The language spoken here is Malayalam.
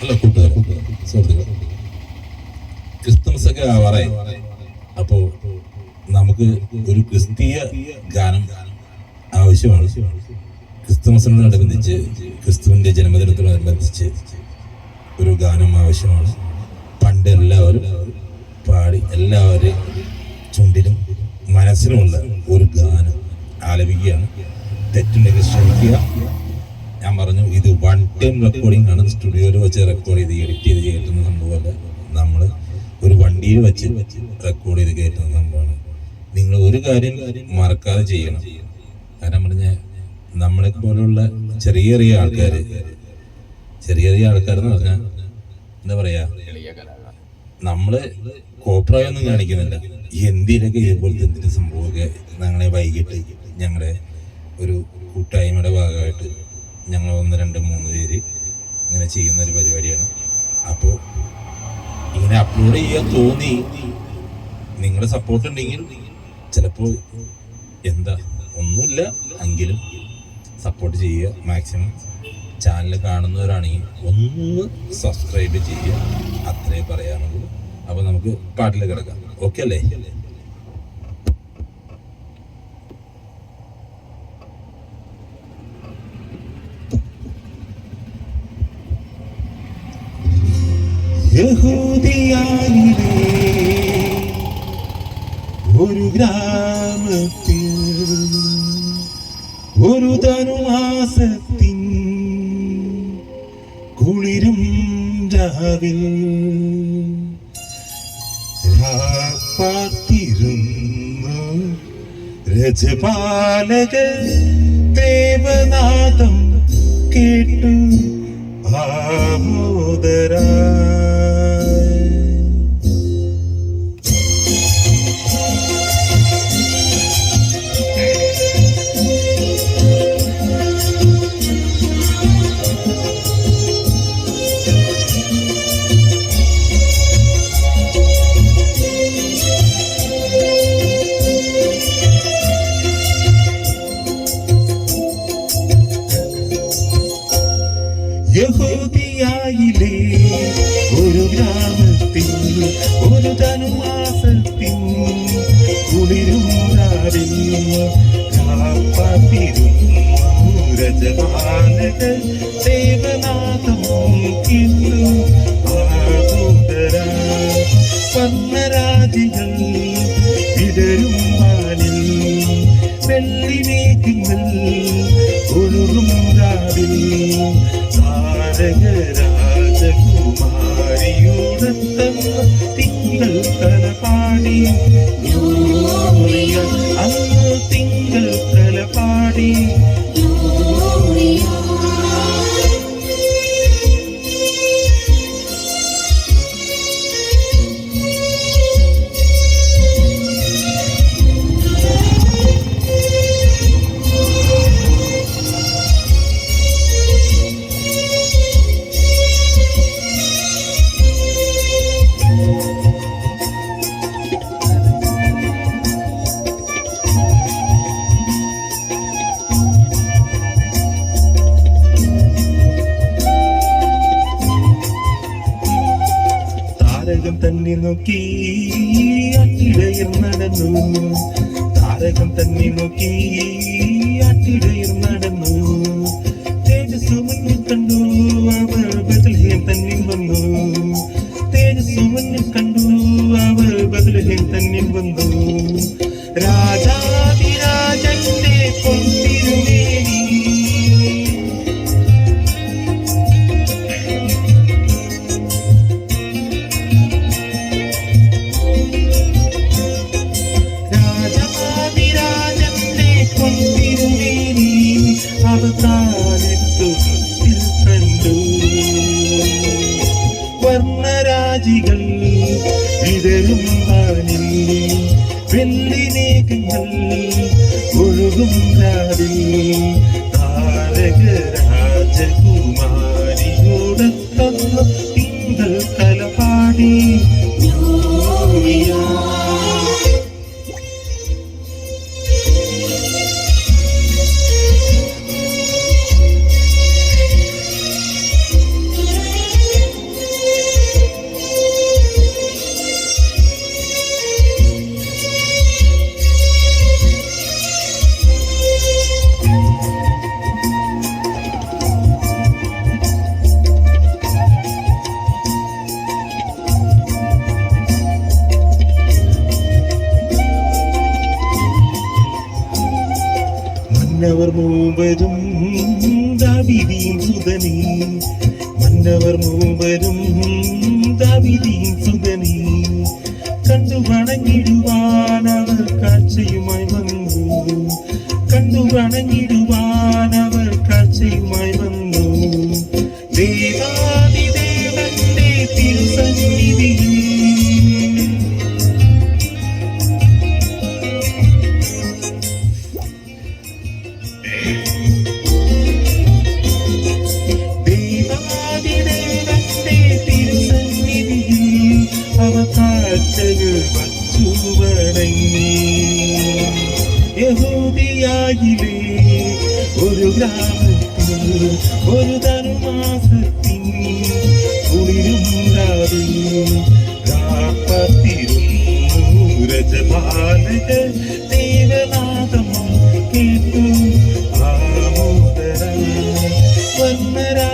അല്ല കൂട്ടുകാർ സുഹൃത്തുക്കൾ ക്രിസ്തുമസ് അപ്പോ നമുക്ക് ഒരു ക്രിസ്തീയ ഗാനം ആവശ്യമാണ്. ക്രിസ്തുമസിനോടനുബന്ധിച്ച് ക്രിസ്തുവിന്റെ ജന്മദിനത്തോടനുബന്ധിച്ച് ഒരു ഗാനം ആവശ്യമാണ്. പണ്ട് എല്ലാവരും പാടി എല്ലാവരും ചുണ്ടിലും മനസ്സിലുമുള്ള ഒരു ഗാനം ആലപിക്കുകയാണ്. തെറ്റുണ്ടെങ്കിൽ ശ്രമിക്കുക. ഞാൻ പറഞ്ഞു ഇത് വൺ ടൈം റെക്കോർഡിംഗ് ആണ്. സ്റ്റുഡിയോയിൽ വെച്ച് റെക്കോർഡ് ചെയ്ത് എഡിറ്റ് ചെയ്ത് കയറ്റുന്ന സംഭവമല്ല. നമ്മൾ ഒരു വണ്ടിയിൽ വെച്ച് റെക്കോർഡ് ചെയ്ത് കയറ്റുന്ന സംഭവമാണ്. നിങ്ങൾ ഒരു കാര്യം മറക്കാതെ ചെയ്യണം. കാരണം പറഞ്ഞ നമ്മളെ പോലുള്ള ചെറിയ ചെറിയ ആൾക്കാർ ചെറിയ ചെറിയ ആൾക്കാർ എന്ന് പറഞ്ഞാൽ എന്താ പറയാ നമ്മൾ കോപ്രായൊന്നും കാണിക്കുന്നില്ല. എന്തിനൊക്കെ ഇതുപോലത്തെ എന്തിന്റെ സംഭവമൊക്കെ ഞങ്ങളെ വൈകിട്ട് ഞങ്ങളുടെ ഒരു കൂട്ടായ്മയുടെ ഭാഗമായിട്ട് ഞങ്ങൾ ഒന്ന് രണ്ട് മൂന്ന് പേര് ഇങ്ങനെ ചെയ്യുന്ന ഒരു പരിപാടിയാണ്. അപ്പോൾ ഇങ്ങനെ അപ്ലോഡ് ചെയ്യാൻ തോന്നി. നിങ്ങളുടെ സപ്പോർട്ട് ഉണ്ടെങ്കിൽ ചിലപ്പോൾ എന്താ ഒന്നുമില്ല എങ്കിലും സപ്പോർട്ട് ചെയ്യുക മാക്സിമം ചാനൽ കാണുന്നവരാണെങ്കിൽ ഒന്ന് സബ്സ്ക്രൈബ് ചെയ്യുക. അത്രേ പറയാനുള്ളൂ. അപ്പോൾ നമുക്ക് പാട്ടിൽ കിടക്കാം. ഓക്കെ അല്ലേ? യഹൂദിയായിലെ ഒരു ഗ്രാമത്തിൽ ഒരു ധനുമാസത്തിൻ കുളിരും രാവിൽ രാപ്പാത്തിരുന്നു രജപാലക ദേവനാദം കേട്ടു. യഹൂദിയായിലെ ഒരു ഗ്രാമത്തിൽ ഒരു ധനുമാസത്തിൽ കുളിരും രാവിൽ കാപ്പാത്തിരുന്നു രജമാനക ദേവനാഥം കിന്നു ആകൂതരാ പന്നരാജികൾ വിടരും വാനിൽ വെള്ളിമേഘങ്ങൾ ഒഴുകും രാവിൽ താരകരാജകുമാരിയോടത്തമ്മ തിങ്കൾ തലപാടി അന്ന് തന്നെ നോക്കി അട്ടിടയിൽ നടന്നു. താരകം തന്നെ നോക്കി അട്ടിടയിൽ നടന്നു. തേജസ് മുന്നിൽ കണ്ടു അവർ ബദൽഹേം തന്നെ വന്നു. തേജസ് മുന്നിൽ കണ്ടു അവർ ബദൽഹേം തന്നെ വന്നു. രാജാതിരാജന്റെ പൊന്നിരുവേലി വർണരാജികൾ വിതരും വാനിൽ വെള്ളിനേകങ്ങൾ ഒഴുകും രാവിൽ താരക മന്നവർ മൂവരും ദാവിദീൻ സുതനേ മന്നവർ മൂവരും ദാവിദീൻ സുതനേ കണ്ടു വണങ്ങിടുവാൻ അവർ കാഴ്ചയുമായി വന്നു. കണ്ടു വണങ്ങിടുവാൻ അവർ കാഴ്ചയുമായി വന്നു. ദേവാദിദേവന്റെ ഇസ്രായിലേ ഒരു ഗ്രാമത്തിൽ ഒരു ധർമാസത്തിൻ കുളിരുണ്ടാകുന്നു രാപ്പത്തിരുന്നു രജപാലക ദേവനാദം കേട്ടു ആമോദര. വർണരാ